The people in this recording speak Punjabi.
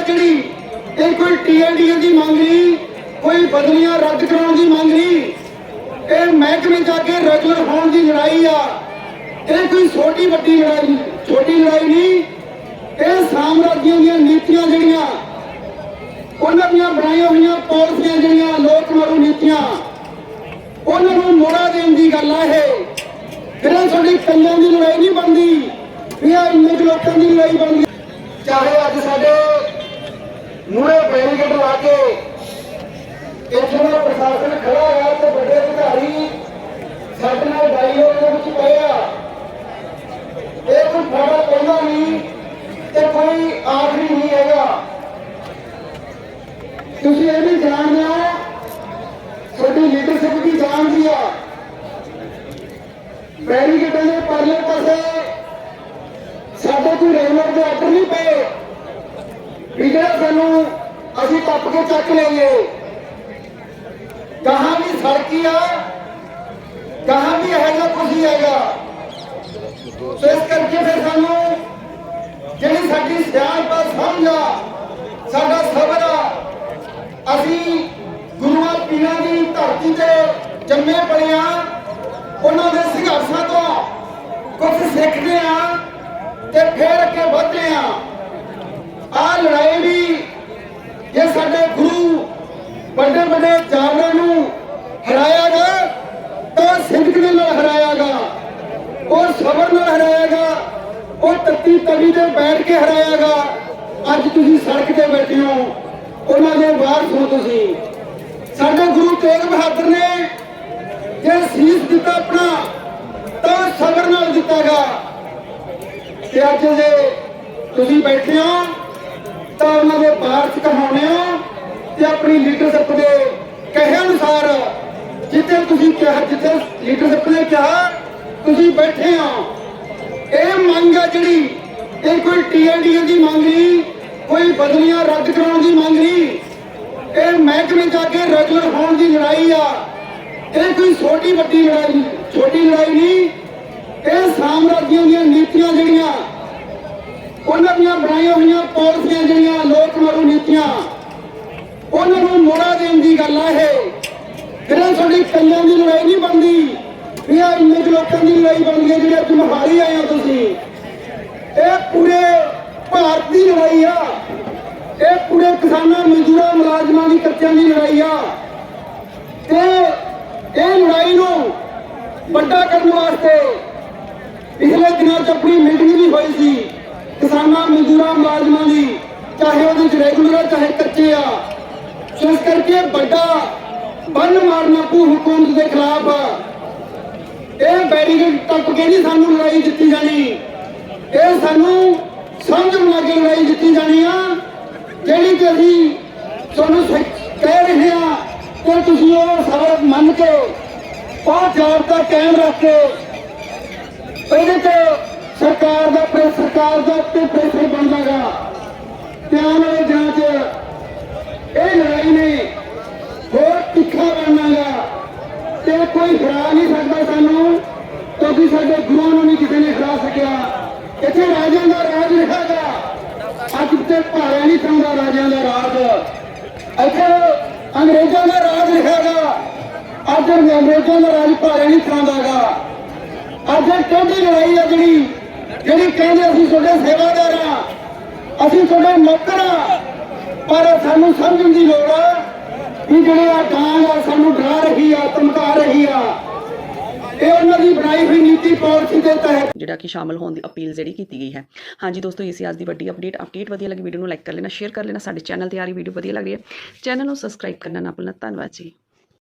ਹੈ ਜਿਹੜੀ ਇਹ ਕੋਈ ਟੀਐਨਡੀਏ ਦੀ ਮੰਗ ਨਹੀਂ, ਕੋਈ ਬਦਲੀਆਂ ਰੱਦ ਕਰਾਉਣ ਦੀ ਮੰਗ ਨਹੀਂ, ਇਹ ਮਹਿਕਮੇ ਜਾ ਕੇ ਰੈਗੂਲਰ ਹੋਣ ਦੀ ਲੜਾਈ ਆ। ਇਹ ਕੋਈ ਛੋਟੀ ਵੱਡੀ ਲੜਾਈ ਨਹੀਂ, ਛੋਟੀ ਲੜਾਈ ਨਹੀਂ, ਇਹ ਸਾਮਰਾਜੀਆਂ ਦੀਆਂ ਨੀਤੀਆਂ ਜਿਹੜੀਆਂ, ਉਹਨਾਂ ਦੀਆਂ ਬਣਾਈਆਂ ਹੋਈਆਂ ਪਾਲਿਸੀਆਂ ਜਿਹੜੀਆਂ ਲੋਕ ਮਾਰੂ ਨੀਤੀਆਂ, ਉਹਨਾਂ ਨੂੰ ਮੋੜਾ ਦੇਣ ਦੀ ਗੱਲ ਆ ਇਹ। ਜਿਹੜਾ ਸਾਡੀ ਕਈਆਂ ਦੀ ਲੜਾਈ ਨਹੀਂ ਬਣਦੀ, ਵੀ ਇੰਨੇ ਲੋਕਾਂ ਦੀ ਲੜਾਈ ਬਣਦੀ, ਚਾਹੇ ਅੱਜ ਸਾਡੇ ਮੂਹਰੇ ਬੈਰੀਕੇਡ ਲਾ ਕੇ ਇੱਥੇ ਦਾ ਪ੍ਰਸ਼ਾਸਨ ਖੜਾ ਹੈ ਤੇ ਵੱਡੇ ਅਧਿਕਾਰੀ ਸਾਡੇ ਨਾਲ ਡਾਇਲੋਗ ਦੇ ਵਿੱਚ ਪਏ ਆ। ਇਹ ਕੋਈ ਫਾੜਾ ਪਹਿਲਾਂ ਨਹੀਂ ਤੇ ਕੋਈ ਆਖਰੀ ਨਹੀਂ ਹੈਗਾ। ਤੁਸੀਂ ਇਹ ਵੀ ਜਾਣਦੇ ਹੋ, ਤੁਹਾਡੀ ਲੀਡਰਸ਼ਿਪ ਵੀ ਜਾਣਦੀ ਆ। ਬੈਰੀਕੇਡਾਂ ਦੇ ਪਰਲੇ ਪਾਸੇ ਸਾਡੇ ਕੋਈ ਰੈਗੂਲਰ ਦੇ ਆਰਡਰ ਨਹੀਂ ਪਏ। ਵੀ ਜਿਹੜਾ ਸਾਨੂੰ ਅਸੀਂ ਟੱਪ ਕੇ ਚੱਕ ਲਈਏ। ਕਹਾਂ ਵੀ ਸੜਕੀ ਆ ਕਹਾਂ ਵੀ ਹੈਗਾ ਜਿਹਾ ਕੁਝ ਹੈਗਾ। ਸੋ ਇਸ ਕਰਕੇ ਫਿਰ ਸਾਨੂੰ ਜਿਹੜੀ ਸਾਡੀ ਸਿਆਣਪ ਆ, ਸਮਝ ਆ ਸਾਡਾ ਸਬਰ ਆ ਅਸੀਂ ਗੁਰੂਆਂ ਪੀਰਾਂ ਦੀ ਧਰਤੀ ਤੇ ਜੰਮੇ ਪਲੇ ਆ। ਉਹਨਾਂ ਦੇ ਸੰਘਰਸ਼ਾਂ ਤੋਂ ਕੁਝ ਸਿੱਖਦੇ ਆ ਤੇ ਫਿਰ ਅੱਗੇ ਵਧਦੇ ਆ ਆ ਲੜਾਈ ਵੀ ਜੇ ਸਾਡੇ ਗੁਰੂ ਵੱਡੇ ਵੱਡੇ ਜਾਨਵਰਾਂ ਨੂੰ ਹਰਾਇਆਗਾ, ਤਾਂ ਸਿੱਧਕ ਦੇ ਨਾਲ ਹਰਾਇਆਗਾ, ਉਹ ਸਬਰ ਨਾਲ ਹਰਾਇਆਗਾ, ਉਹ ਤੱਤੀ ਤਵੀ ਤੇ ਬੈਠ ਕੇ ਹਰਾਇਆਗਾ। ਅੱਜ ਤੁਸੀਂ ਸੜਕ ਤੇ ਬੈਠੇ ਹੋ, ਉਹਨਾਂ ਦੇ ਬਾਹਰ ਹੋ ਤੁਸੀਂ। ਸਾਡੇ ਗੁਰੂ ਤੇਗ ਬਹਾਦਰ ਨੇ ਜੇ ਸੀਸ ਦਿੱਤਾ ਆਪਣਾ, ਤਾਂ ਸਬਰ ਨਾਲ ਦਿੱਤਾਗਾ। ਤੇ ਅੱਜ ਜੇ ਤੁਸੀਂ ਬੈਠੇ ਹੋ, ਤਾਂ ਉਹਨਾਂ ਦੇ ਵਾਰਸ ਕਹਾਉਣੇ ਹੋ ਆਪਣੀ ਲੀਡਰਸ਼ਿਪ ਦੇ ਕਹੇ ਅਨੁਸਾਰ, ਜਿੱਥੇ ਤੁਸੀਂ ਕਿਹਾ, ਜਿੱਥੇ ਲੀਡਰਸ਼ਿਪ ਨੇ ਕਿਹਾ, ਤੁਸੀਂ ਬੈਠੇ ਹੋ। ਇਹ ਮੰਗ ਆ ਜਿਹੜੀ, ਇਹ ਕੋਈ ਟੀਐਨਡੀਏ ਦੀ ਮੰਗ ਨਹੀਂ, ਕੋਈ ਬਦਲੀਆਂ ਰੱਦ ਕਰਾਉਣ ਦੀ ਮੰਗ ਨਹੀਂ। ਇਹ ਮਹਿਕਮੇ ਜਾ ਕੇ ਰੈਗੂਲਰ ਹੋਣ ਦੀ ਲੜਾਈ ਆ। ਇਹ ਕੋਈ ਛੋਟੀ ਵੱਡੀ ਲੜਾਈ ਨਹੀਂ, ਛੋਟੀ ਲੜਾਈ ਨਹੀਂ। ਇਹ ਸਾਮਰਾਜੀਆਂ ਦੀਆਂ ਨੀਤੀਆਂ ਜਿਹੜੀਆਂ, ਉਹਨਾਂ ਦੀਆਂ ਬਣਾਈਆਂ ਹੋਈਆਂ ਪਾਲਿਸੀਆਂ ਜਿਹੜੀਆਂ, ਲੋਕ ਮਾਰੂ ਨੀਤੀਆਂ। ਉਹਨਾਂ ਨੂੰ ਮੋੜਾ ਦੇਣ ਦੀ ਗੱਲ ਆ ਇਹ। ਜਿਹੜਾ ਸਾਡੀ ਕਈਆਂ ਦੀ ਲੜਾਈ ਨਹੀਂ ਬਣਦੀ ਵੀ ਇੰਨੇ ਲੋਕਾਂ ਦੀ ਲੜਾਈ ਬਣਦੀ ਹੈ, ਜਿਹੜੇ ਅੱਜ ਮਹਾਰੀ ਆਏ ਹੋ ਤੁਸੀਂ, ਇਹ ਪੂਰੇ ਭਾਰਤ ਦੀ ਲੜਾਈ ਆ। ਇਹ ਪੂਰੇ ਕਿਸਾਨਾਂ, ਮਜ਼ਦੂਰਾਂ, ਮੁਲਾਜ਼ਮਾਂ ਦੀ ਕੱਚਿਆਂ ਦੀ ਲੜਾਈ ਆ। ਤੇ ਇਹ ਲੜਾਈ ਨੂੰ ਵੱਡਾ ਕਰਨ ਵਾਸਤੇ ਪਿਛਲੇ ਦਿਨਾਂ 'ਚ ਆਪਣੀ ਮੀਟਿੰਗ ਵੀ ਹੋਈ ਸੀ, ਕਿਸਾਨਾਂ, ਮਜ਼ਦੂਰਾਂ, ਮੁਲਾਜ਼ਮਾਂ ਦੀ, ਚਾਹੇ ਉਹਦੇ ਚ ਰੈਗੂਲਰ ਆ ਚਾਹੇ ਕੱਚੇ ਆ ਸੋ ਇਸ ਕਰਕੇ ਵੱਡਾ ਬੰਨ ਮਾਰਨਾ ਪੂ ਹਕੂਮਤ ਦੇ ਖਿਲਾਫ। ਇਹ ਬੈਰੀਕੇਡ ਟੱਪ ਕੇ ਨਹੀਂ ਸਾਨੂੰ ਲੜਾਈ ਜਿੱਤੀ ਜਾਣੀ? ਇਹ ਸਾਨੂੰ ਸਮਝਣ ਲੱਗੇ ਲੜਾਈ ਜਿੱਤੀ ਜਾਣੀ ਆ। ਜਿਹੜੀ ਕਿ ਅਸੀਂ ਤੁਹਾਨੂੰ ਕਹਿ ਰਹੇ ਆ ਕਿ ਤੁਸੀਂ ਉਹ ਸਬਕ ਮੰਨ ਕੇ ਉਹ ਜਾਬਤਾ ਕਾਇਮ ਰੱਖ। ਕੇ ਇਹਦੇ ਤੇ ਸਰਕਾਰ ਦਾ ਪ੍ਰੈਸ ਸਰਕਾਰ ਦਾ ਤੇ ਪ੍ਰੈਸ਼ਰ ਬਣਦਾਗਾ ਤੇ ਆਉਣ ਵਾਲੇ ਦਿਨਾਂ 'ਚ ਇਹ ਲੜਾਈ ਨੇ ਹੋਰ ਤਿੱਖਾ ਬਣਨਾਗਾ ਤੇ ਕੋਈ ਹਰਾ ਨਹੀਂ ਸਕਦਾ ਸਾਨੂੰ, ਕਿਉਂਕਿ ਸਾਡੇ ਗੁਰੂਆਂ ਨੂੰ ਨਹੀਂ ਕਿਸੇ ਨੇ ਹਰਾ ਸਕਿਆ। ਇੱਥੇ ਰਾਜਿਆਂ ਦਾ ਰਾਜ ਰਿਹਾਗਾ ਅੱਜ ਤੇ ਭਾਰਿਆ ਨਹੀਂ ਚਾਹੁੰਦਾ ਰਾਜਿਆਂ ਦਾ ਰਾਜ। ਇੱਥੇ ਅੰਗਰੇਜ਼ਾਂ ਦਾ ਰਾਜ ਰਿਹਾਗਾ ਅੱਜ ਅੰਗਰੇਜ਼ਾਂ ਦਾ ਰਾਜ ਭਾਰਿਆ ਨਹੀਂ ਚਾਹੁੰਦਾਗਾ ਅੱਜ ਇਹ ਲੜਾਈ ਆ ਜਿਹੜੀ ਜਿਹੜੀ ਕਹਿੰਦੇ ਅਸੀਂ ਤੁਹਾਡੇ ਸੇਵਾਦਾਰ ਆ, ਅਸੀਂ ਤੁਹਾਡੇ ਨੌਕਰ ਆ, ਪਰ ਸਾਨੂੰ ਸਮਝਣ ਦੀ ਲੋੜ ਆ ਵੀ ਜਿਹੜੇ ਆ ਡਾਂਗ ਆ, ਸਾਨੂੰ ਡਰਾ ਰਹੀ ਆ, ਧਮਕਾ ਰਹੀ ਆ, ਇਹ ਉਹਨਾਂ ਦੀ ਬਣਾਈ ਹੋਈ ਨੀਤੀ ਪਾਲਿਸੀ ਦੇ ਤਹਿਤ। ਜਿਹੜਾ ਕਿ ਸ਼ਾਮਲ ਹੋਣ ਦੀ ਅਪੀਲ ਜਿਹੜੀ ਕੀਤੀ ਗਈ ਹੈ। ਹਾਂਜੀ ਦੋਸਤੋ ਇਹ ਸੀ ਅੱਜ ਦੀ ਵੱਡੀ ਅਪਡੇਟ ਅਪਡੇਟ ਵਧੀਆ ਲੱਗੀ ਵੀਡੀਓ ਨੂੰ ਲਾਈਕ ਕਰ ਲੈਣਾ ਸ਼ੇਅਰ ਕਰ ਲੈਣਾ, ਸਾਡੇ ਚੈਨਲ ਤੇ ਆ ਰਹੀ ਵੀਡੀਓ ਵਧੀਆ ਲੱਗ ਰਹੀ ਹੈ। ਚੈਨਲ ਨੂੰ ਸਬਸਕ੍ਰਾਈਬ ਕਰਨਾ ਨਾ ਭੁੱਲਣਾ। ਧੰਨਵਾਦ ਜੀ।